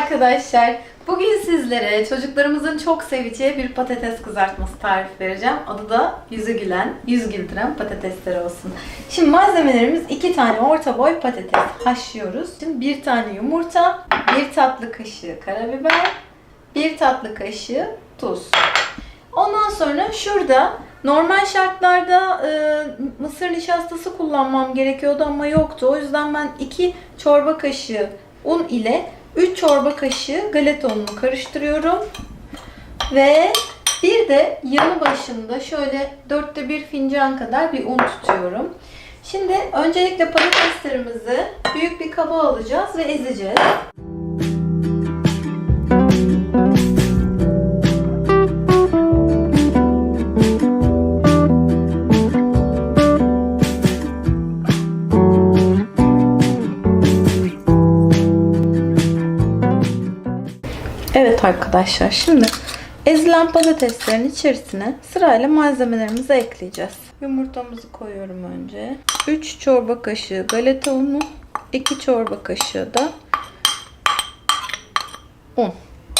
arkadaşlar. Bugün sizlere çocuklarımızın çok seveceği bir patates kızartması tarifi vereceğim. Adı da yüzü gülen, yüz güldüren patatesler olsun. Şimdi malzemelerimiz iki tane orta boy patates haşlıyoruz. Şimdi bir tane yumurta, bir tatlı kaşığı karabiber, bir tatlı kaşığı tuz. Ondan sonra şurada normal şartlarda e, mısır nişastası kullanmam gerekiyordu ama yoktu. O yüzden ben 2 çorba kaşığı un ile 3 çorba kaşığı galeta ununu karıştırıyorum. Ve bir de yanı başında şöyle dörtte bir fincan kadar bir un tutuyorum. Şimdi öncelikle patateslerimizi büyük bir kaba alacağız ve ezeceğiz. Evet arkadaşlar şimdi ezilen patateslerin içerisine sırayla malzemelerimizi ekleyeceğiz. Yumurtamızı koyuyorum önce. 3 çorba kaşığı galeta unu, 2 çorba kaşığı da un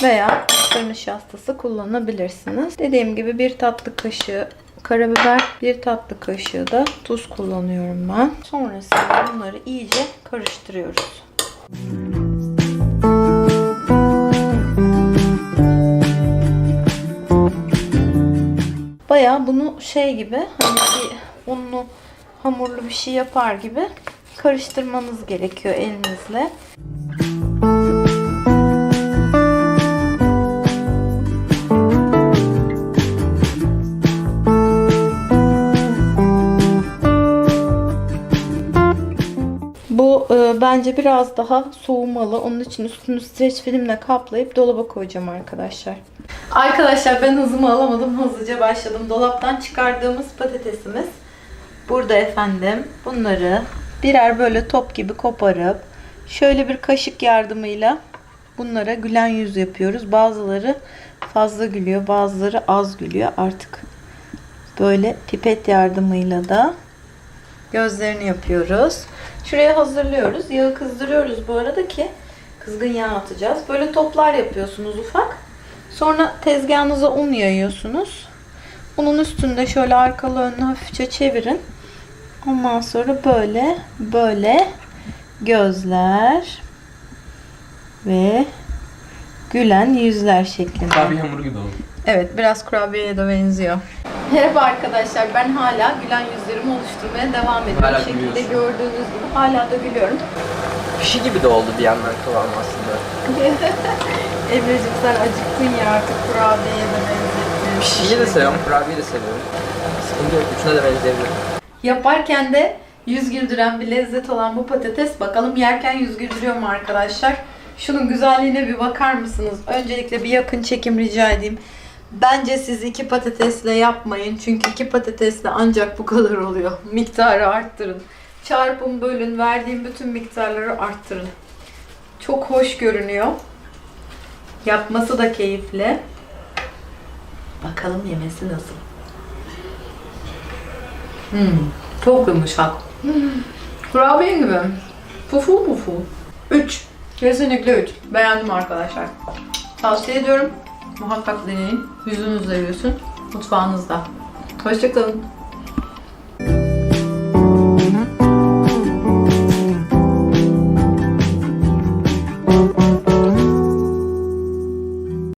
veya mısır nişastası kullanabilirsiniz. Dediğim gibi bir tatlı kaşığı karabiber, bir tatlı kaşığı da tuz kullanıyorum ben. Sonrasında bunları iyice karıştırıyoruz. Bayağı bunu şey gibi hani bir unlu hamurlu bir şey yapar gibi karıştırmanız gerekiyor elinizle. Bu e, bence biraz daha soğumalı. Onun için üstünü streç filmle kaplayıp dolaba koyacağım arkadaşlar. Arkadaşlar ben hızımı alamadım. Hızlıca başladım. Dolaptan çıkardığımız patatesimiz burada efendim. Bunları birer böyle top gibi koparıp şöyle bir kaşık yardımıyla bunlara gülen yüz yapıyoruz. Bazıları fazla gülüyor, bazıları az gülüyor. Artık böyle pipet yardımıyla da gözlerini yapıyoruz. Şuraya hazırlıyoruz. Yağı kızdırıyoruz bu arada ki kızgın yağ atacağız. Böyle toplar yapıyorsunuz ufak. Sonra tezgahınıza un yayıyorsunuz. Unun üstünde şöyle arkalı önlü hafifçe çevirin. Ondan sonra böyle böyle gözler ve gülen yüzler şeklinde. Kurabiye hamuru gibi oldu. Evet biraz kurabiyeye de benziyor. Merhaba arkadaşlar ben hala gülen yüzlerimi oluşturmaya devam ediyorum. Hala şekilde gülüyorsun. gördüğünüz gibi hala da gülüyorum. Pişi gibi de oldu bir yandan kıvam aslında. Emre'cim sen acıktın ya artık kurabiyeye de benzettin. Pişiyi de seviyorum, kurabiyeyi de seviyorum. Sıkıntı yok, üçüne de benzeyebilir. Yaparken de yüz güldüren bir lezzet olan bu patates bakalım yerken yüz güldürüyor mu arkadaşlar? Şunun güzelliğine bir bakar mısınız? Öncelikle bir yakın çekim rica edeyim. Bence siz iki patatesle yapmayın. Çünkü iki patatesle ancak bu kadar oluyor. Miktarı arttırın. Çarpın bölün. Verdiğim bütün miktarları arttırın. Çok hoş görünüyor. Yapması da keyifli. Bakalım yemesi nasıl? Hmm, çok yumuşak. Kurabiye gibi. Fufu fufu. 3. Kesinlikle 3. Beğendim arkadaşlar. Tavsiye ediyorum. Muhakkak deneyin. Yüzünüzle yiyorsun. Mutfağınızda. Hoşçakalın.